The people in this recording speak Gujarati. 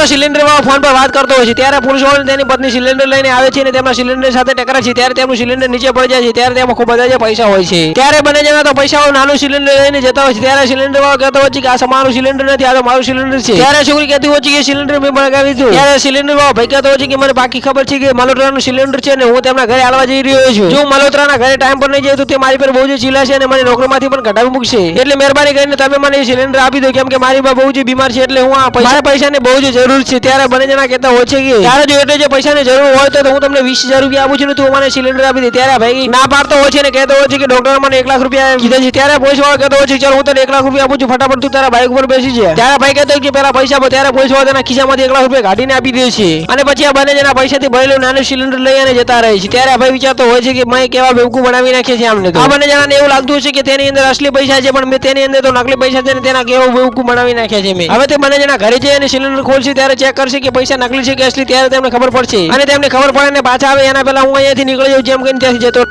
મિત્રો સિલિન્ડરમાં ફોન પર વાત કરતો હોય છે. ત્યારે પુરુષો તેની પત્ની સિલિન્ડર લઈને આવે છે અને તેમના સિલિન્ડર સાથે ટકરાય છે. ત્યારે તેમનું સિલિન્ડર નીચે પડી જાય છે. ત્યારે તેમાં ખૂબ બધા જે પૈસા હોય છે. ત્યારે બને જણા તો પૈસાઓ નાનું સિલિન્ડર લઈને જતા હોય છે. ત્યારે સિલિન્ડર વાળો કહેતો હોય છે કે આ તમારું સિલિન્ડર નથી આ તો મારું સિલિન્ડર છે. ત્યારે છોકરી કહેતી હોય છે કે સિલિન્ડર મેં મંગાવી દીધું. ત્યારે સિલિન્ડર વાળો ભાઈ કહેતો હોય છે કે મને બાકી ખબર છે કે મલોત્રાનું સિલિન્ડર છે અને હું તેમના ઘરે આલવા જઈ રહ્યો છું. જો મલોત્રાના ઘરે ટાઈમ પર નહીં જાય તો તે મારી પર બહુ જ ચીલા છે અને મને નોકરીમાંથી પણ કઢાવી મૂકશે. એટલે મહેરબાની કરીને તમે મને સિલિન્ડર આપી દો. કેમ કે મારી બહુ જ બીમાર છે. એટલે હું આ પૈસા પૈસાની બહુ જ જરૂર છે, ત્યારે બંને જણા કહેતા હોય છે કે ત્યારે જો એટલે જે પૈસાની જરૂર હોય તો હું તમને વીસ હજાર રૂપિયા આપું છું તું મને સિલિન્ડર આપી દે. ત્યારે ભાઈ ના પાડતો હોય છે ને કહેતો હોય છે કે ડોક્ટર મને એક લાખ રૂપિયા કીધા છે. ત્યારે પોલીસ વાળો કહેતો હોય છે, ચાલ હું તને એક લાખ રૂપિયા આપું છું, ફટાફટ તું તારા બાઇક ઉપર બેસી જાય ત્યારે ભાઈ કહેતો કે પેલા પૈસા ત્યારે પોલીસ વાળો તેના ખિસ્સામાંથી એક લાખ રૂપિયા કાઢીને આપી દે છે. અને પછી આ બંને જણા પૈસાથી ભરેલું નાનું સિલિન્ડર લઈ અને જતા રહે છે. ત્યારે ભાઈ વિચારતો હોય છે કે મેં કેવા બેવકૂફ બનાવી નાખે છે આમને આ બંને જણાને એવું લાગતું છે કે તેની અંદર અસલી પૈસા છે, પણ મેં તેની અંદર તો નકલી પૈસા છે ને તેના કેવા બેવકૂફ બનાવી નાખ્યા છે મેં. હવે તે બંને જણા ઘરે જઈ અને સિલિન્ડર ખોલશે ત્યારે ચેક કરશે કે પૈસા નકલી છે કે અસલી, ત્યારે તેમને ખબર પડશે. અને તેમને ખબર પડે ને પાછા આવે, એના પહેલા હું અહીંયાથી નીકળી જાઉં, જેમ કરીને ત્યાંથી જતો